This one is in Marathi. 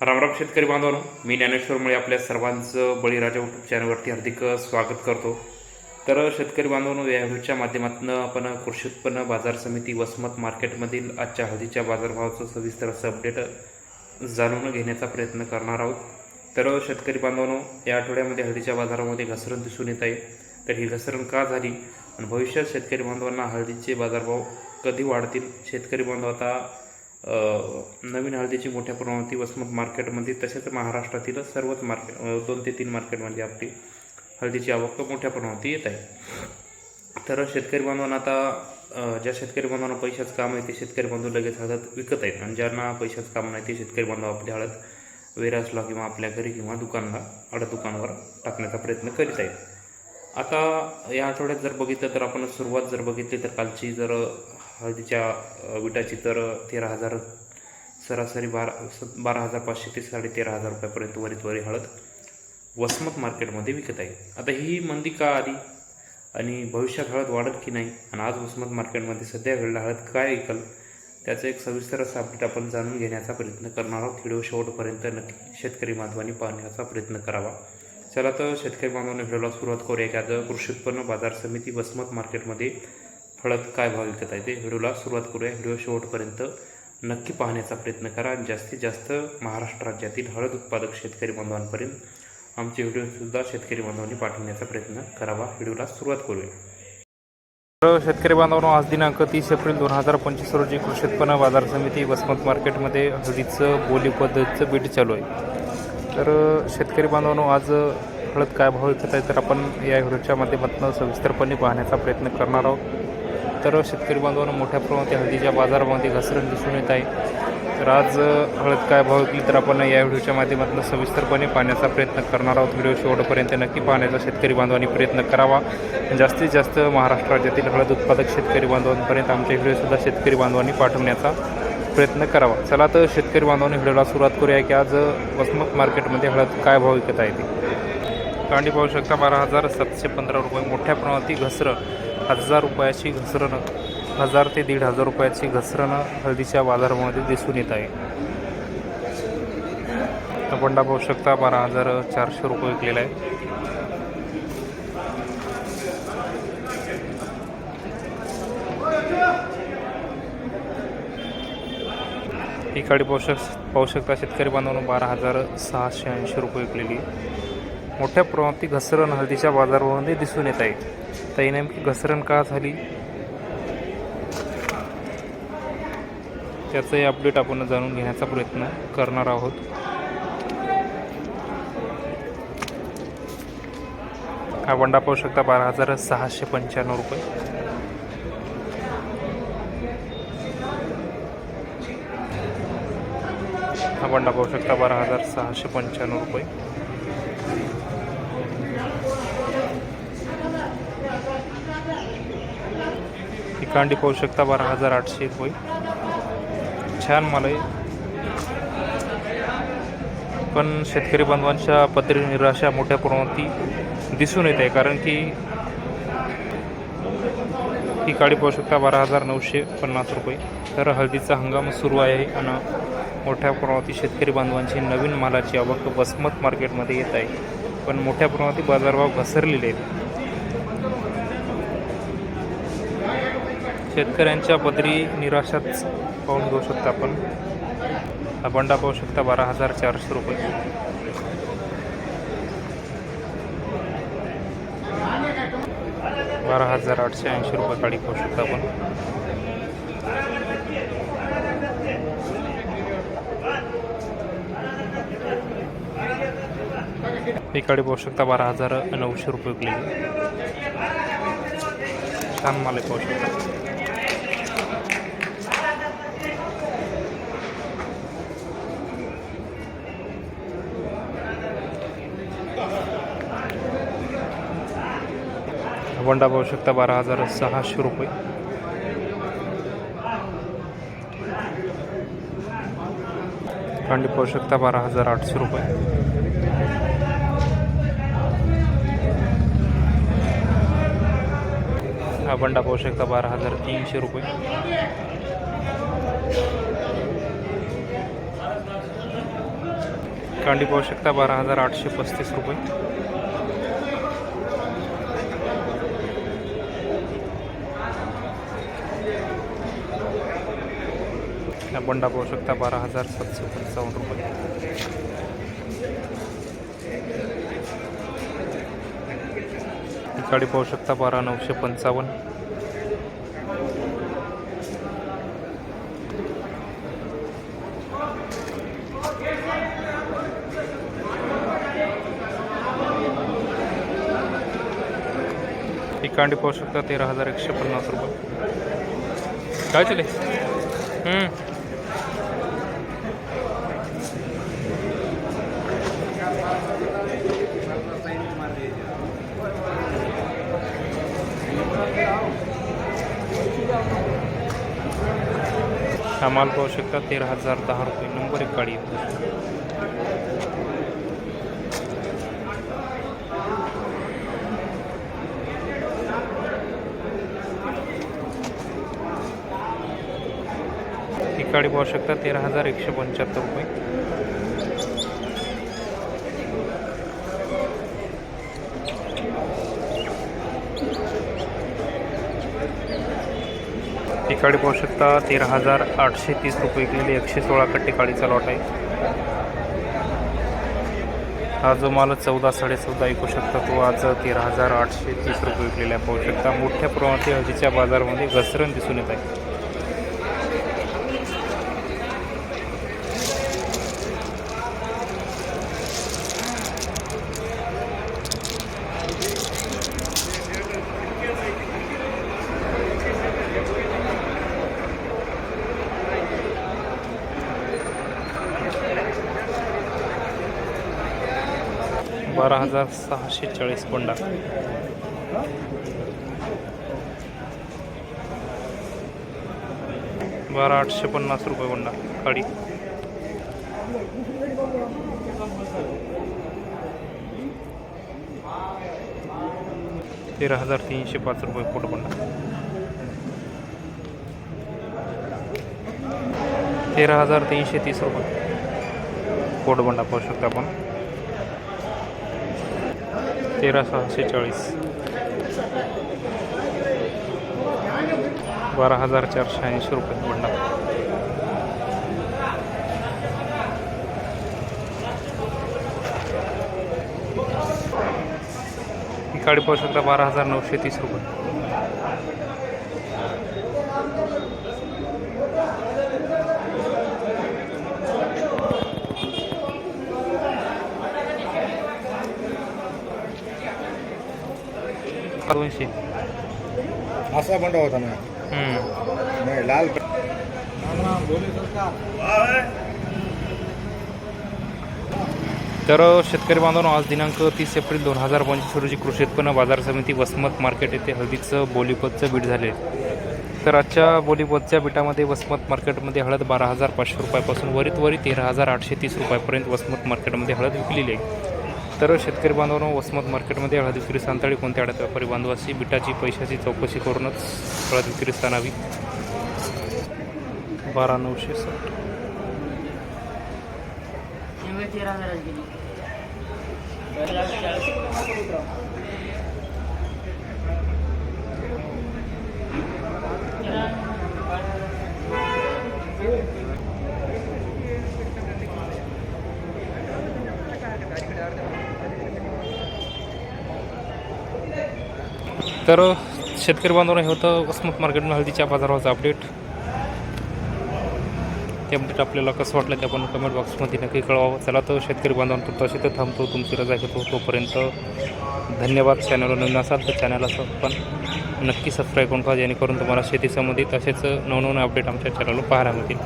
रामराम शेतकरी बांधवांनो मी ज्ञानेश्वरमुळे आपल्या सर्वांचं बळीराजा यूट्यूब चॅनलवरती हार्दिक स्वागत करतो. तर शेतकरी बांधवांनो या व्हिडिओच्या माध्यमातून आपण कृषी उत्पन्न बाजार समिती वसमत मार्केटमधील आजच्या हळदीच्या बाजारभावाचं सविस्तर असं अपडेट जाणून घेण्याचा प्रयत्न करणार आहोत. तर शेतकरी बांधवांनो या आठवड्यामध्ये हळदीच्या बाजारामध्ये घसरण दिसून येत आहे. तर ही घसरण का झाली? आणि भविष्यात शेतकरी बांधवांना हळदीचे बाजारभाव कधी वाढतील? शेतकरी बांधव आता नवीन हळदीची मोठ्या प्रमाणावरती वसमत मार्केटमध्ये तसेच महाराष्ट्रातील सर्वच मार्केट दोन ते तीन मार्केटमध्ये आपली हळदीची आवक मोठ्या प्रमाणावरती येत आहे. तर शेतकरी बांधवांना आता ज्या शेतकरी बांधवांना पैशाचं काम आहे ते शेतकरी बांधव लगेच हळद विकत आहेत. आणि ज्यांना पैशाचं काम नाही ते शेतकरी बांधव आपली हळद वेरासला किंवा आपल्या घरी किंवा दुकानला आडत दुकानावर टाकण्याचा प्रयत्न करीत आहेत. आता या आठवड्यात जर बघितलं तर आपण सुरुवात जर बघितली तर कालची जर हळदीच्या विटाची तर तेरा हजार सरासरी बारा स- बारा हजार पाचशे ते साडे तेरा हजार रुपयापर्यंत वरीत वरी हळद वसमत मार्केटमध्ये विकत आहे. आता ही मंदी का आली? आणि भविष्यात हळद वाढत की नाही? आणि आज वसमत मार्केटमध्ये सध्या घडला हळद काय ऐकल? त्याचं एक सविस्तर असं अपडेट आपण जाणून घेण्याचा प्रयत्न करणार आहोत. व्हिडिओ शेवटपर्यंत नक्की शेतकरी बांधवांनी पाहण्याचा प्रयत्न करावा. चला तर शेतकरी बांधवांनी व्हिडिओला सुरुवात करूया की आज कृषी उत्पन्न बाजार समिती वसमत मार्केटमध्ये हळद काय भाव विकत आहे ते व्हिडिओला सुरुवात करूया. व्हिडिओ शेवटपर्यंत नक्की पाहण्याचा प्रयत्न करा. आणि जास्तीत जास्त महाराष्ट्र राज्यातील हळद उत्पादक शेतकरी बांधवांपर्यंत आमचे व्हिडिओसुद्धा शेतकरी बांधवांनी पाठवण्याचा प्रयत्न करावा. व्हिडिओला सुरुवात करूया. तर शेतकरी बांधवांनो आज दिनांक तीस एप्रिल दोन हजार पंचवीस रोजी कृषी उत्पन्न बाजार समिती वसमत मार्केटमध्ये हळदीचं बोली पद्धतीचं बीट चालू आहे. तर शेतकरी बांधवांनो आज हळद काय भाव विकत आहे तर आपण या व्हिडिओच्या माध्यमातून सविस्तरपणे पाहण्याचा प्रयत्न करणार आहोत. तर शेतकरी बांधवांना मोठ्या प्रमाणात हळदीच्या बाजारामध्ये घसरण दिसून येत आहे. तर आज हळद काय भाव विकली तर आपण या व्हिडिओच्या माध्यमातून सविस्तरपणे पाहण्याचा प्रयत्न करणार आहोत. व्हिडिओ शेवटपर्यंत नक्की पाहण्याचा शेतकरी बांधवांनी प्रयत्न करावा. जास्तीत जास्त महाराष्ट्र राज्यातील हळद उत्पादक शेतकरी बांधवांपर्यंत आमचे व्हिडिओसुद्धा शेतकरी बांधवांनी पाठवण्याचा प्रयत्न करावा. चला तर शेतकरी बांधवांनी व्हिडिओला सुरुवात करूया की आज वसमत मार्केटमध्ये हळद काय भाव विकत आहे ते. कांडी पाहू शकता बारा हजार सातशे पंधरा रुपये. मोठ्या प्रमाणात घसरण हजार रुपयाची घसरण हजार ते दीड हजार रुपयाची घसरण हळदीच्या बाजारामध्ये दिसून येत आहे. बंडा पाहू शकता बारा हजार चारशे रुपये विकलेला आहे ही काळी पाहू शक पाहू शकता शेतकरी बांधवांनो बारा हजार सहाशे ऐंशी रुपये विकलेली. मोठ्या प्रमाणात ती घसरण हळदीच्या बाजारामध्ये दिसून येत आहे. तर ही नेमकी घसरण का झाली? त्याचंही अपडेट आपण जाणून घेण्याचा प्रयत्न करणार आहोत. हा बंडा पाहू शकता बारा हजार सहाशे पंच्याण्णव रुपये. हा बंडा पाहू शकता बारा हजार सहाशे पंच्याण्णव रुपये. कांडी पाहू शकता. बारा हजार आठशे रुपये छान माल आहे. पण शेतकरी बांधवांच्या पत्र निराशा मोठ्या प्रमाणात दिसून येत. आहे कारण की ही काळी पाहू शकता. बारा हजार नऊशे पन्नास रुपये. तर हळदीचा हंगाम सुरू आहे आणि मोठ्या प्रमाणात शेतकरी बांधवांची नवीन मालाची आवक वसमत मार्केटमध्ये येत आहे. पण मोठ्या प्रमाणात बाजारभाव घसरलेले आहेत. शेतकऱ्यांच्या पदरी निराशाच पाहून घेऊ शकता आपण. हा बंडा पाहू शकता बारा हजार चारशे रुपये. बारा हजार आठशे ऐंशी रुपये गाडी पाहू शकता आपण. ही काडी पाहू शकता बारा हजार नऊशे रुपये विकलेली छान माल पाहू शकता. वंडा पाहू शकता बारा हजार सहाशे रुपये. कांडी पाहू शकता बारा हजार आठशे रुपये. हा बंडा पाहू शकता बारा हजार तीनशे रुपये. कांडी पाहू शकता बारा हजार आठशे पस्तीस रुपये. हा बंडा पाहू शकता बारा हजार सातशे पंचावन्न रुपये. गाडी पाहू शकता बारा नऊशे पंचावन्न. ही कांडी पाहू शकता तेरा हजार एकशे पन्नास रुपये. काय चले? हा माल पाहू शकता तेरा हजार दहा रुपये. नंबर एक गाडी ही गाडी पाहू शकता तेरा हजार एकशे पंच्याहत्तर रुपये. ही पाहू शकता तेरा हजार आठशे तीस रुपये केलेली एकशे सोळा कट्टे काळीचा लॉट आहे. हा जो माल चौदा साडेचौदा ऐकू शकता तो. आज तेरा हजार आठशे तीस रुपये विकलेला आहे पाहू शकता. मोठ्या प्रमाणात हळदीच्या बाजारामध्ये घसरण दिसून येत आहे. बारा हजार सहाशे चाळीस कोंडा. बारा आठशे पन्नास रुपये कोंडा काडी तेरा हजार तीनशे पाच रुपये फूट तेरा हजार तीनशे तीस रुपये कोटबंडा पाहू शकता आपण तेरा सहाशे चाळीस. बारा हजार चारशे ऐंशी रुपये बंडा. ही गाडी पाहू शकता बारा हजार नऊशे तीस रुपये. दोनशे. असा बंड होता ना. नाही लाल तर शेतकरी बांधवांनो आज दिनांक तीस एप्रिल दोन हजार पंचवीस रोजी कृषी उत्पन्न बाजार समिती वसमत मार्केट येथे हळदीचं बोलीपतचं बीट झाले. तर आजच्या बोलीपतच्या बीटामध्ये वसमत मार्केटमध्ये हळद बारा हजार पाचशे रुपयापासून वरीत वरी तेरा हजार आठशे तीस रुपयापर्यंत वसमत मार्केटमध्ये हळद विकलेली आहे. तर शेतकरी बांधवांनो वसमत मार्केटमध्ये हळद विक्री सांताळी कोणत्या आड्यात व्यापारी बांधवाशी बिटाची पैशाची चौकशी करूनच हळद विक्री स्थानावी? बारा नऊशे साठ तेरा तर शेतकरी बांधवांना हे होतं वसमत मार्केटनं हळदीच्या बाजाराचा अपडेट ते अपडेट आपल्याला कसं वाटलं ते आपण कमेंट बॉक्समध्ये नक्की कळवावं. चला तर शेतकरी बांधवांना तसे तर थांबतो तुमची रजा घेतो. तोपर्यंत धन्यवाद. चॅनलवर नवीन असाल तर चॅनल असं पण नक्की सबस्क्राईब करून ठेवा जेणेकरून तुम्हाला शेतीसंबंधित तसेच नवनवीन अपडेट आमच्या चॅनलवर पाहायला मिळतील.